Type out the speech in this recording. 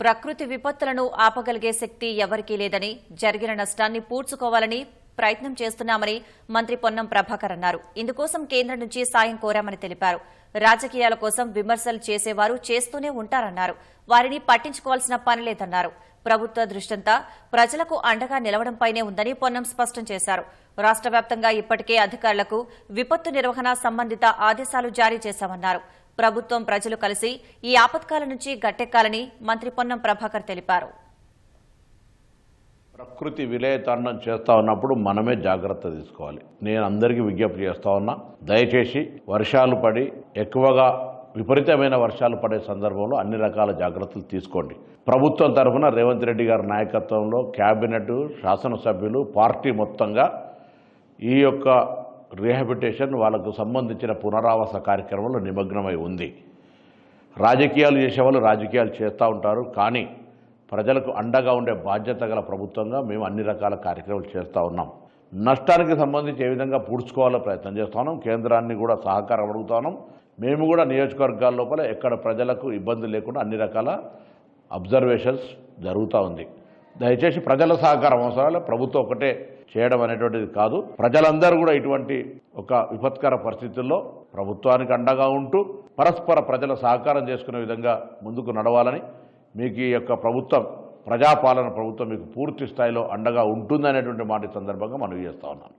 ప్రకృతి విపత్తులను ఆపగలిగే శక్తి ఎవరికీ లేదని జరిగిన నష్టాన్ని పూడ్చుకోవాలని ప్రయత్నం చేస్తున్నామని మంత్రి పొన్నం ప్రభాకర్ అన్నారు. ఇందుకోసం కేంద్రం నుంచి సాయం కోరామని తెలిపారు. రాజకీయాల కోసం విమర్శలు చేసేవారు చేస్తూనే ఉంటారన్నారు. వారిని పట్టించుకోవాల్సిన పని లేదన్నారు. ప్రభుత్వ దృష్టంతా ప్రజలకు అండగా నిలవడంపైనే ఉందని పొన్నం స్పష్టం చేశారు. రాష్ట వ్యాప్తంగా ఇప్పటికే అధికారులకు విపత్తు నిర్వహణ సంబంధిత ఆదేశాలు జారీ చేశామన్నారు. ప్రభుత్వం ప్రజలు కలిసి ఈ ఆపత్కాల నుంచి గట్టెక్కాలని మంత్రి పొన్నం ప్రభాకర్ తెలిపారు. ప్రకృతి విలయతాండం చేస్తా ఉన్నప్పుడు మనమే జాగ్రత్త తీసుకోవాలి. నేను అందరికీ విజ్ఞప్తి చేస్తా ఉన్నా దయచేసి వర్షాలు పడి ఎక్కువగా విపరీతమైన వర్షాలు పడే సందర్భంలో అన్ని రకాల జాగ్రత్తలు తీసుకోండి. ప్రభుత్వం తరఫున రేవంత్ రెడ్డి గారి నాయకత్వంలో క్యాబినెట్ శాసనసభ్యులు పార్టీ మొత్తంగా ఈ యొక్క రీహాబిటేషన్ వాళ్ళకు సంబంధించిన పునరావాస కార్యక్రమంలో నిమగ్నమై ఉంది. రాజకీయాలు చేసేవాళ్ళు రాజకీయాలు చేస్తూ ఉంటారు కానీ ప్రజలకు అండగా ఉండే బాధ్యత గల ప్రభుత్వంగా మేము అన్ని రకాల కార్యక్రమాలు చేస్తూ ఉన్నాం. నష్టానికి సంబంధించి ఏ విధంగా పూడ్చుకోవాలో ప్రయత్నం చేస్తా ఉన్నాం. కేంద్రాన్ని కూడా సహకారం అడుగుతా ఉన్నాం. మేము కూడా నియోజకవర్గాల లోపల ఎక్కడ ప్రజలకు ఇబ్బంది లేకుండా అన్ని రకాల అబ్జర్వేషన్స్ జరుగుతూ ఉంది. దయచేసి ప్రజల సహకారం అవసరాలు ప్రభుత్వం ఒకటే చేయడం అనేటువంటిది కాదు. ప్రజలందరూ కూడా ఇటువంటి ఒక విపత్కర పరిస్థితుల్లో ప్రభుత్వానికి అండగా ఉంటూ పరస్పర ప్రజల సహకారం చేసుకునే విధంగా ముందుకు నడవాలని మీకు ఈ యొక్క ప్రభుత్వం ప్రజాపాలన ప్రభుత్వం మీకు పూర్తి స్థాయిలో అండగా ఉంటుందనేటువంటి మాట సందర్భంగా మనం చేస్తా ఉన్నాను